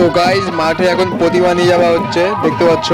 তো গাইজ মাঠে এখন প্রতিমা নিয়ে যাওয়া হচ্ছে দেখতে পাচ্ছ।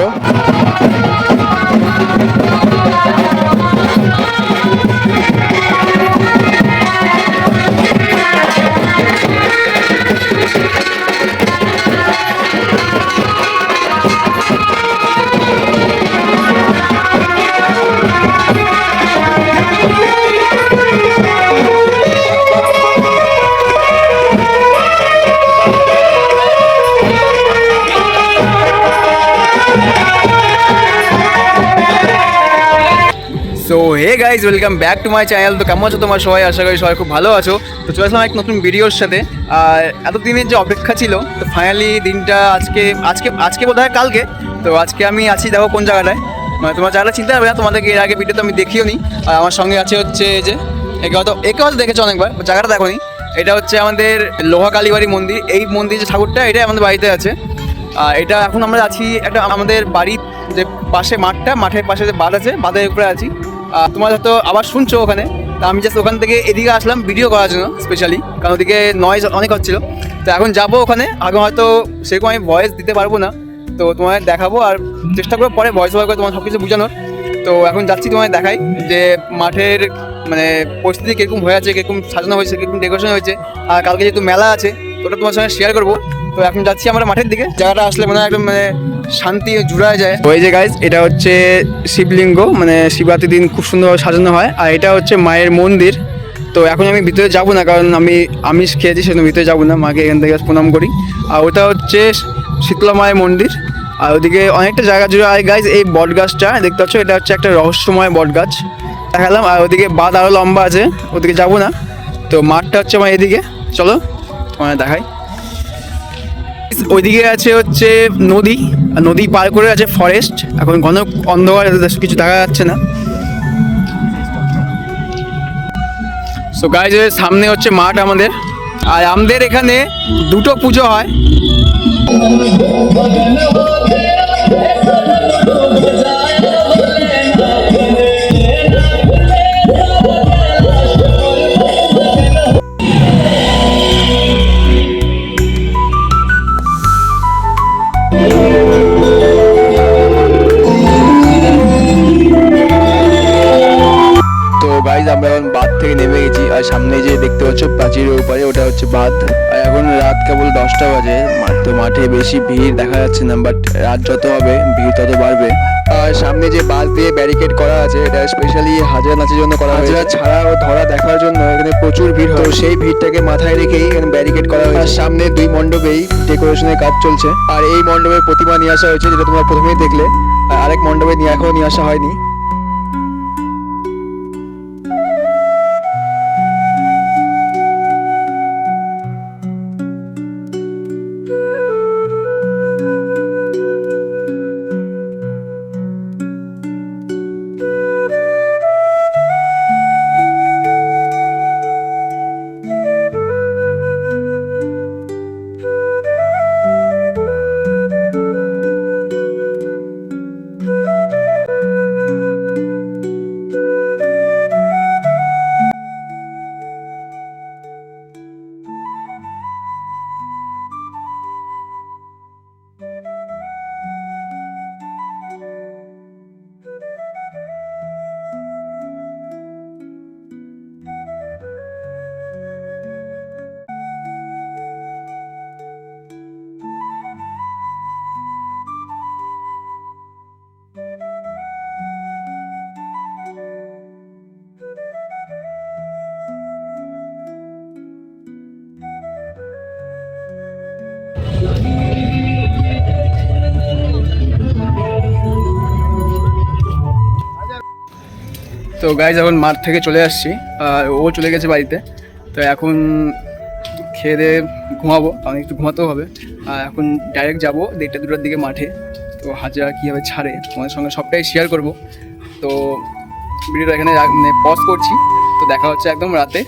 Guys welcome back to my channel তো কেমন আছো তোমার সবাই? আশা করি সবাই খুব ভালো আছো। তো চলে আসলাম এক নতুন ভিডিওর সাথে। আর এতদিনের যে অপেক্ষা ছিল, তো ফাইনালি দিনটা আজকে আজকে আজকে বোধ হয় কালকে। তো আজকে আমি আছি দেখো কোন জায়গাটায়। মানে তোমার জায়গাটা চিন্তা হবে না, তোমাদেরকে এর আগে ভিডিও তো আমি দেখিও নি। আর আমার সঙ্গে আছে হচ্ছে যে, একে হয়তো একে হয়তো দেখেছ অনেকবার জায়গাটা দেখো নি। এটা হচ্ছে আমাদের লোহা কালীবাড়ি মন্দির। এই মন্দির যে ঠাকুরটা, এটাই আমাদের বাড়িতে আছে। আর এটা এখন আমরা আছি একটা আমাদের বাড়ির যে পাশে মাঠটা, মাঠের পাশে যে বাঁধ আছে, বাঁধের উপরে আছি। তোমার হয়তো আবার শুনছো ওখানে। তা আমি জাস্ট ওখান থেকে এদিকে আসলাম ভিডিও করার জন্য স্পেশালি কারণ ওদিকে নয়েজ অনেক হচ্ছিল। তো এখন যাব ওখানে, আগে হয়তো সেরকম আমি ভয়েস দিতে পারব না। তো তোমায় দেখাবো আর চেষ্টা করব পরে ভয়েস ওভার করে তোমার সব কিছু বোঝানোর। তো এখন যাচ্ছি তোমায় দেখাই যে মাঠের মানে পরিস্থিতি কীরকম হয়ে আছে, কীরকম সাজানো হয়েছে, কীরকম ডেকোরেশন হয়েছে, আর কালকে যেহেতু মেলা আছে, তো ওটা তোমার সঙ্গে শেয়ার করব। তো এখন যাচ্ছি আমরা মাঠের দিকে। জায়গাটা আসলে মনে হয় একদম মানে শান্তি জুড়ায় যায়। ওই যে গাইজ এটা হচ্ছে শিবলিঙ্গ মানে শিবরাত্রির দিন খুব সুন্দরভাবে সাজানো হয়। আর এটা হচ্ছে মায়ের মন্দির। তো এখন আমি ভিতরে যাব না, কারণ আমি আমিষ খেয়েছি, সেজন্য ভিতরে যাব না। মাকে এখান থেকে প্রণাম করি। আর ওটা হচ্ছে শীতলা মায়ের মন্দির। আর ওদিকে অনেকটা জায়গা জুড়ে আর গাইজ এই বট গাছটা, দেখতে পাচ্ছ? এটা হচ্ছে একটা রহস্যময় বট গাছ। দেখালাম। আর ওদিকে বাদ আরও লম্বা আছে, ওদিকে যাব না। তো মাঠটা হচ্ছে আমার এদিকে। চলো তোমায় দেখাই। ওইদিকে আছে হচ্ছে নদী আর নদী পার করে আছে ফরেস্ট এখন ঘন অন্ধকার কিছু দেখা যাচ্ছে না। সো গাইজ সামনে হচ্ছে মাঠ আমাদের, আর আমাদের এখানে দুটো পুজো হয়। গাইজ আমরা এখন বাঁধ থেকে নেমে গেছি। আর সামনে যে দেখতে পাচ্ছ প্রাচীরের উপরে ওটা হচ্ছে বাঁধ। আর এখন রাত কেবল দশটা বাজে। তো মাঠে বেশি ভিড় দেখা যাচ্ছে না বাট রাত যত হবে ভিড় তত বাড়বে। আর সামনে যে বাঁধ দিয়ে ব্যারিকেড করা আছে এটা স্পেশালি হাজার নাচের জন্য করা হয়েছে। ছাড়া ও ধরা দেখার জন্য এখানে প্রচুর ভিড় হয়। তো সেই ভিড়টাকে মাথায় রেখেই এখানে ব্যারিকেড করা হয়েছে। আর সামনে দুই মণ্ডপেই ডেকোরেশনের কাজ চলছে। আর এই মণ্ডপে প্রতিমা নিয়ে আসা হয়েছে যেটা তোমরা প্রথমেই দেখলে। আর আরেক মণ্ডপে নিয়ে এখনও নিয়ে আসা হয়নি। তো গাইজ এখন মাঠ থেকে চলে আসছি। আর ও চলে গেছে বাড়িতে। তো এখন খেয়ে দিয়ে ঘুমাবো। কারণ একটু ঘুমাতেও হবে। আর এখন ডাইরেক্ট যাব দেড়টা দুটোর দিকে মাঠে। তো হাজার কীভাবে ছাড়ে। তোমাদের সঙ্গে সবটাই শেয়ার করব। তো ভিডিওটা এখানে রাখ- মানে পজ করছি। তো দেখা হচ্ছে একদম রাতে।